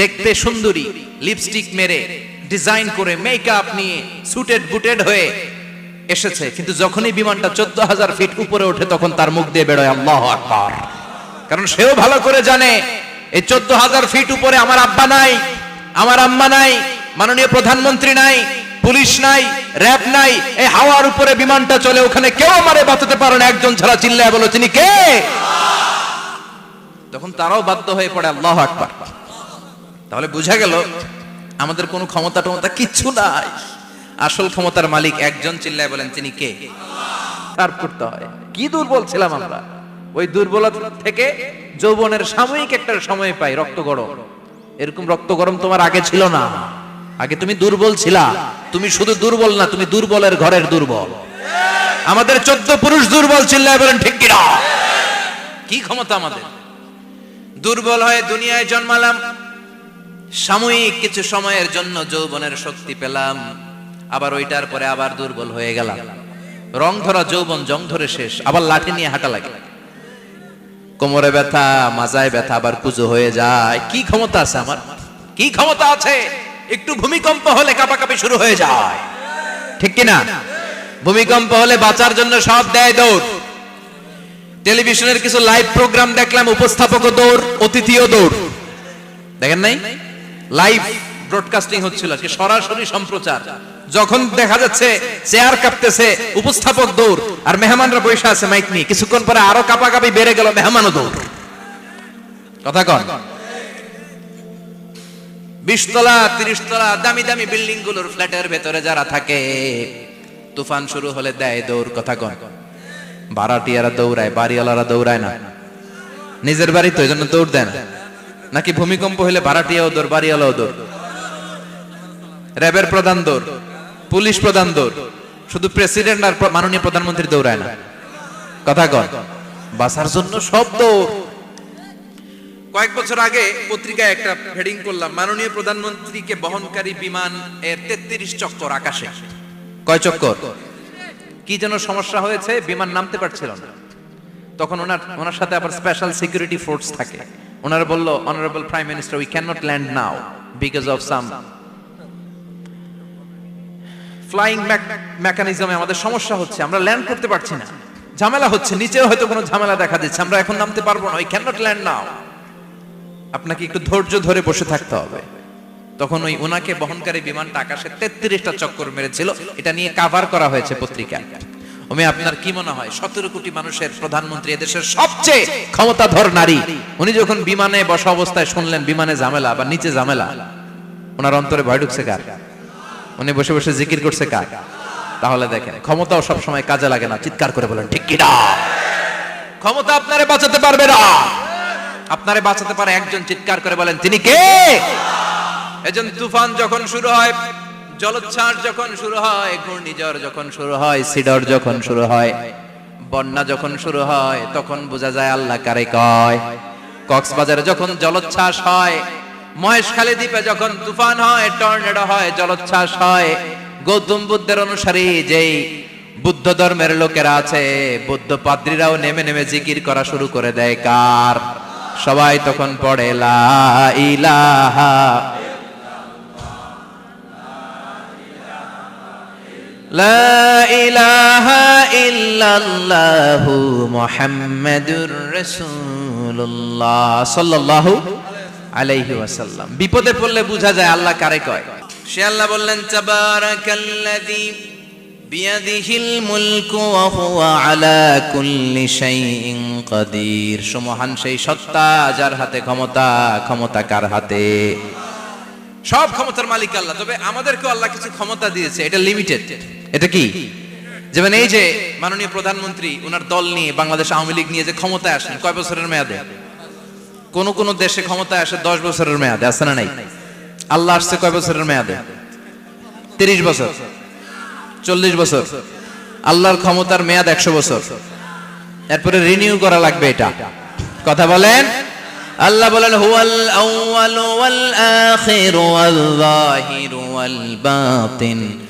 দেখতে সুন্দরী। লিপস্টিক মেরে ডিজাইন করে মেকআপ নিয়ে সুটেড বুটেড হয়ে এসেছে। কিন্তু যখনই বিমানটা চোদ্দ হাজার ফিট উপরে ওঠে তখন তার মুখ দিয়ে বেরোয় আল্লাহ আকবার। কারণ সেও ভালো করে জানে এই চোদ্দ হাজার ফিট উপরে আমার আব্বা নাই আমার আম্মা নাই মাননীয় প্রধানমন্ত্রী নাই পুলিশ নাই র্যাব নাই এই হাওয়ার উপরে বিমানটা চলে ওখানে কেউ আমারে বাঁচাতে পারে না একজন ছাড়া চিল্লায় বলো তিনি কে? তখন তারাও বাধ্য হয়ে পড়ে আল্লাহ আকবার। তাহলে বুঝা গেল আমাদের কোনো ক্ষমতা টমতা কিচ্ছু নাই। আসল ক্ষমতার মালিক একজন চিল্লায় বলেন, তিনি কে? তার করতে হয়। কি দুর্বল ছিলাম আমরা। ওই দুর্বলতা থেকে যৌবনের সাময়িক একটা সময় পাই, রক্ত গরম। এরকম রক্ত গরম তোমার আগে ছিল না। আগে তুমি দুর্বল ছিলা। তুমি শুধু দুর্বল না, তুমি দুর্বলের ঘরের দুর্বল। আমাদের চোদ্দ পুরুষ দুর্বল চিল্লায় বলেন, ঠিক কি ক্ষমতা আমাদের? দুর্বল হয়ে দুনিয়ায় জন্মালাম। সাময়িক কিছু সময়ের জন্য যৌবনের শক্তি পেলাম, আবার ওইটার পরে আবার দুর্বল হয়ে গেলাম। রং ধরা যৌবন, জং ধরে শেষ, আবার লাঠি নিয়ে হাঁটা লাগে। কোমরে ব্যথা, মাজায় ব্যথা, আবার পুজো হয়ে যায়। কি ক্ষমতা আছে আমার? কি ক্ষমতা আছে? একটু ভূমিকম্প হলে কাপাকাপি শুরু হয়ে যায়। ঠিক কিনা? ভূমিকম্প হলে বাঁচার জন্য সব দেয় দৌড়। টেলিভিশনের কিছু লাইভ প্রোগ্রাম দেখলাম, উপস্থাপক দৌড়, অতিথিও দৌড়। দেখেন নাই? লাইভ ব্রডকাস্টিং হচ্ছিল আজকে। সরাসরি সম্প্রচার। যখন দেখা যাচ্ছে চেয়ার কাঁপতেছে, উপস্থাপক দৌড়, আর মেহমানরা বসে আছে মাইক নিয়ে। কিছুক্ষণ পরে আরও কাপাকাপি বেড়ে গেল মেহমানও দৌড়। কথা কন। বিশ তলা তিরিশ তলা দামি দামি বিল্ডিংগুলোর ফ্ল্যাটের ভেতরে যারা থাকে, তুফান শুরু হলে দেয় দৌড়। কথা কন। ভাড়াটিয়ারা দৌড়ায়, বাড়িওয়ালারা দৌড়ায় না। নিজের বাড়ি তো এই জন্য দৌড় দেয় না। নাকি ভূমিকম্প হলে ভাড়াটিয়াও দৌড় বাড়িওয়ালাও দৌড়? র্যাবের প্রধান দৌড়, পুলিশ প্রধান দৌড়, শুধু প্রেসিডেন্ট আর মাননীয় প্রধানমন্ত্রী দৌড়ায় না। কথা কন বাসার জন্য সব দৌড়। কয়েক বছর আগে পত্রিকায় একটা হেডিং করলাম, মাননীয় প্রধানমন্ত্রীকে বহনকারী বিমান এর তেত্রিশ চক্কর আকাশে। কয় চক্কর? কি যেন সমস্যা হয়েছে, বিমান নামতে পারছিল না। তখন ওনার ওনার সাথে আবার স্পেশাল সিকিউরিটি ফোর্স থাকে। ওনারা বলল honourable prime minister we can land now because of some flying মেকানিজমে আমাদের সমস্যা হচ্ছে, আমরা ল্যান্ড করতে পারছি না। ঝামেলা হচ্ছে, নিচেও হয়তো কোনো ঝামেলা দেখা দিচ্ছে, আমরা এখন নামতে পারব না we can not land now আপনাকে একটু ধৈর্য ধরে বসে থাকতে হবে। তখন ওই ওনাকে বহনকারী বিমানটা আকাশে তেত্রিশটা চক্কর মেরেছিল, এটা নিয়ে কাভার করা হয়েছে পত্রিকায় আমি আপনার কি মনে হয়, সতেরো কোটি মানুষের প্রধানমন্ত্রী এদেশের সবচেয়ে ক্ষমতাধর নারী, উনি যখন বিমানে বসা অবস্থায় শুনলেন বিমানে ঝামেলা বা নিচে ঝামেলা, ওনার অন্তরে ভয় ঢুকছে কার? উনি বসে বসে জিকির করছে কার? তাহলে দেখেন, ক্ষমতাও সব সময় কাজে লাগে না, চিৎকার করে বলেন, ঠিক কিনা ক্ষমতা আপনারে বাঁচাতে পারবে না। আপনারে বাঁচাতে পারে একজন, চিৎকার করে বলেন, তিনি কে? এজন তুফান যখন শুরু হয় জলোচ্ছ্বাস যখন শুরু হয়, ঘূর্ণিঝড় যখন শুরু হয়, সিডর যখন শুরু হয়, বন্যা যখন শুরু হয়, তখন বোঝা যায় আল্লাহ কারে কয়। কক্সবাজারে যখন জলোচ্ছ্বাস হয়, মহেশখালী দ্বীপে যখন তুফান হয়, টর্নেডো হয়, জলোচ্ছ্বাস হয়, গৌতম বুদ্ধের অনুসারী যেই বুদ্ধ ধর্মের লোকেরা আছে, বুদ্ধ পাদ্রীরাও নেমে নেমে জিকির করা শুরু করে দেয়। কার? সবাই তখন পড়ে, লা ইলাহা বিপদে পড়লে বোঝা যায় আল্লাহ কারে কয়। সে আল্লাহ বললেন, তাবারাকাল্লাযী আলা কুল্লি সেই সত্তা যার হাতে ক্ষমতা ক্ষমতা কার হাতে? সব ক্ষমতার মালিক আল্লাহ, তবে আমাদেরকে আল্লাহ কিছু ক্ষমতা দিয়েছে, এটা লিমিটেড এটা কি? যেমন এই যে মাননীয় প্রধানমন্ত্রী ওনার দল নিয়ে বাংলাদেশ আওয়ামী লীগ নিয়ে যে ক্ষমতায় আসেন, কয় বছরের মেয়াদে? কোন কোন দেশে ক্ষমতায় আসে দশ বছরের মেয়াদে, আছে না নাই? আল্লাহ আসছে কয় বছরের মেয়াদে? তিরিশ বছর। চল্লিশ বছর। আল্লাহর ক্ষমতার মেয়াদ একশো বছর। এরপরে রিনিউ করা লাগবে এটা। কথা বলেন? আল্লাহ বলেন, হুয়াল আউয়াল ওয়াল আখির ওয়াল যাহির ওয়াল বাতিন।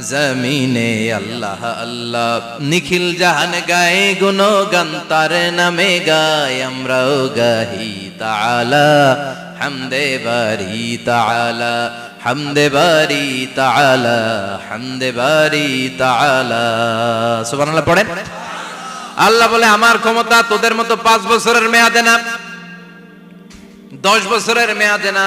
জমিনে আল্লাহ আল্লাহ নিখিল জাহান গায়ে গুনো গান তার নামে গায়, আমরাও গাহি তাআলা, হামদে বারি তাআলা, হামদে বারি তাআলা, হামদে বারি তাআলা। সুবহানাল্লাহ, পড়েন। আল্লাহ বলে, আমার ক্ষমতা তোদের মতো পাঁচ বছরের মেয়াদে না, দশ বছরের মেয়াদে না।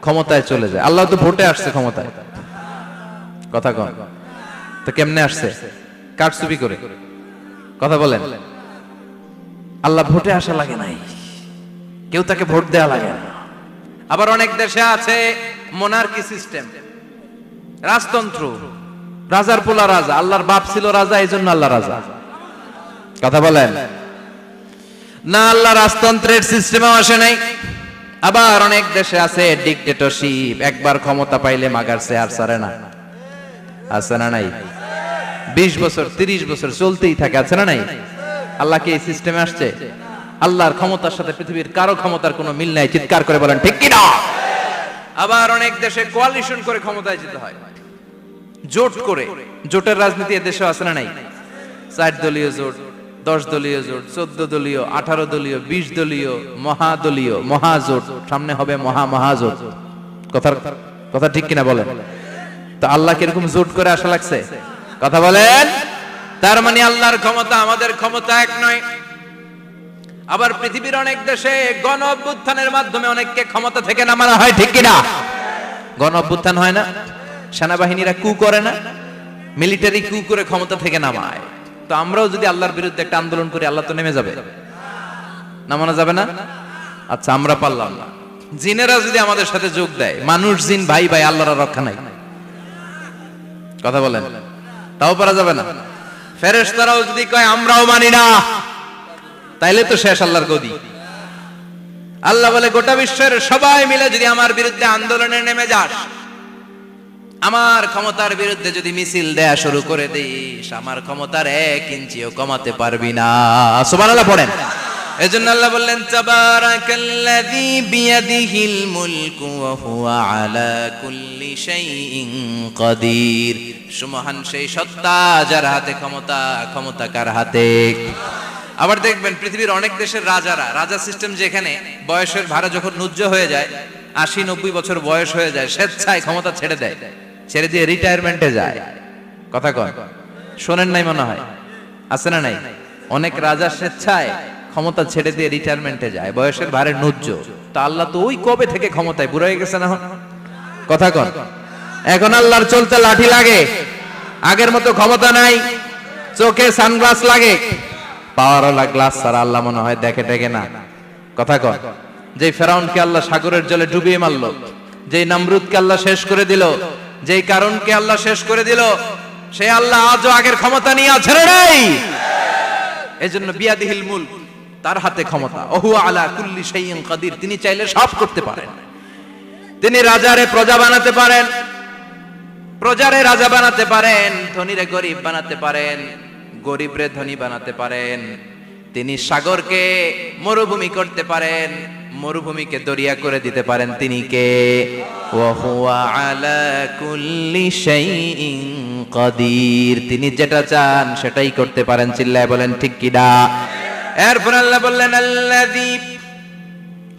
ক্ষমতায় চলে যায়। আল্লাহ তো ভোটে আসছে ক্ষমতায়। কথা কন। তো কেমনে আসছে? কারচুপি করে। কথা বলেন। আল্লাহ ভোটে আসা লাগে নাই। কেউ তাকে ভোট দেওয়া লাগে না। আবার অনেক দেশে আছে মোনার্কি সিস্টেম রাজতন্ত্র। রাজার পোলা রাজা। আল্লাহর বাপ ছিল রাজা এই জন্য আল্লাহ রাজা। কথা বলেন। না, আল্লাহ রাজতন্ত্রের সিস্টেমে আসে নাই। আবার অনেক দেশে আছে ডিকটেটরশিপ একবার ক্ষমতা পাইলে মাগার আর সারে না। আছে না নাই? বিশ বছর, তিরিশ বছর চলতেই থাকে, আছে না নাই? আল্লাহ কি এই সিস্টেমে আসছে? আল্লাহর ক্ষমতার সাথে পৃথিবীর কারও ক্ষমতার কোনো মিল নাই, চিৎকার করে বলেন, ঠিক কিনা? আবার অনেক দেশে কোয়ালিশন করে ক্ষমতায় যেতে হয়। জোট করে। জোটের রাজনীতি এ দেশে আছে না নাই? চার দলীয় জোট। দশ দলীয় জোট, চোদ্দ দলীয়, আঠারো দলীয়, বিশ দলীয়, মহাদলীয়, মহাজোট, সামনে হবে মহা মহাজোট। কথার কথা ঠিক কিনা বলেন? তো আল্লাহ কীরকম জোট করে আসা লাগছে? কথা বলেন? তার মানে আল্লাহর ক্ষমতা আমাদের ক্ষমতা এক নয়। আবার পৃথিবীর অনেক দেশে গণ অভ্যুত্থানের মাধ্যমে অনেককে ক্ষমতা থেকে নামানো হয়, ঠিক কিনা? গণ অভ্যুত্থান হয় না। সেনাবাহিনীরা কু করে না। মিলিটারি কু করে ক্ষমতা থেকে নামায়। তো আমরাও যদি আল্লাহর বিরুদ্ধে একটা আন্দোলন করি, আল্লাহ তো নেমে যাবে। নামানো যাবে না? আচ্ছা আমরা পারলাম না। জিনেরা যদি আমাদের সাথে যোগ দেয়, মানুষ, জিন, ভাই ভাই, আল্লাহর রক্ষা নাই। কথা বলেন। তাও পারা যাবে না? ফেরেশতারাও যদি কয়, আমরাও মানি না, তাইলে তো শেষ আল্লাহর গদি। আল্লাহ বলে, গোটা বিশ্বের সবাই মিলে যদি আমার বিরুদ্ধে আন্দোলনে নেমে যাস আমার ক্ষমতার বিরুদ্ধে যদি মিছিল দেয়া শুরু করে দিস আমার ক্ষমতার এক ইঞ্চিও কমাতে পারবি না। সুবহানাল্লাহ পড়েন। এজন্য আল্লাহ বললেন তাবারাকাল্লাযী বিয়াদিহিল মুলকু ওয়া হুয়া আলা কুল্লি শাইইন কাদির। সুমহান সেই সত্তা যার হাতে ক্ষমতা ক্ষমতা কার হাতে? আবার দেখবেন পৃথিবীর অনেক দেশের রাজারা রাজা সিস্টেম যেখানে বয়সের ভাড়া যখন নুজ্জ হয়ে যায় আশি নব্বই বছর বয়স হয়ে যায় স্বেচ্ছায় ক্ষমতা ছেড়ে দেয়। ছেড়ে দিয়ে রিটায়ারমেন্টে যায়। কথা কন। শোনেন নাই মনে হয়। আছে না নাই? অনেক রাজা স্বেচ্ছায় ক্ষমতা ছেড়ে দিয়ে রিটায়ারমেন্টে যায়। বয়সের ভারে নুজ্জ তা আল্লাহ তো ওই কবে থেকে ক্ষমতায়? বুড়ো হয়ে গেছে না? কথা কন। এখন আল্লাহর চলতে লাঠি লাগে। আগের মতো ক্ষমতা নাই। চোখে সানগ্লাস লাগে। পাওয়ারওয়ালা গ্লাস ছাড়া আল্লাহ মনে হয় দেখে দেখে না। কথা কন। যে ফেরাউনকে আল্লাহ সাগরের জলে ডুবিয়ে মারলো, যেই নামরুদকে আল্লাহ শেষ করে দিল যেই কারণকে আল্লাহ শেষ করে দিল, সে আল্লাহ আজও আগের ক্ষমতা নিয়ে আছে নাই। এজন্য বিয়াদিহিল মুল তার হাতে ক্ষমতা। ওহু আলা কুল্লি শাইইন কাদির, তিনি চাইলে সব করতে পারেন। তিনি রাজারে প্রজা বানাতে পারেন, প্রজারে রাজা বানাতে পারেন, ধনীরে গরিব বানাতে পারেন, গরিবরে ধনী বানাতে পারেন। তিনি সাগরকে মরুভূমি করতে পারেন মরুভূমিকে দরিয়া করে দিতে পারেন তিনি কে? কদির। তিনি যেটা চান সেটাই করতে পারেন, চিল্লায় বলেন, ঠিক কিনা? এরপর আল্লাহ বললেন, আল্লাযী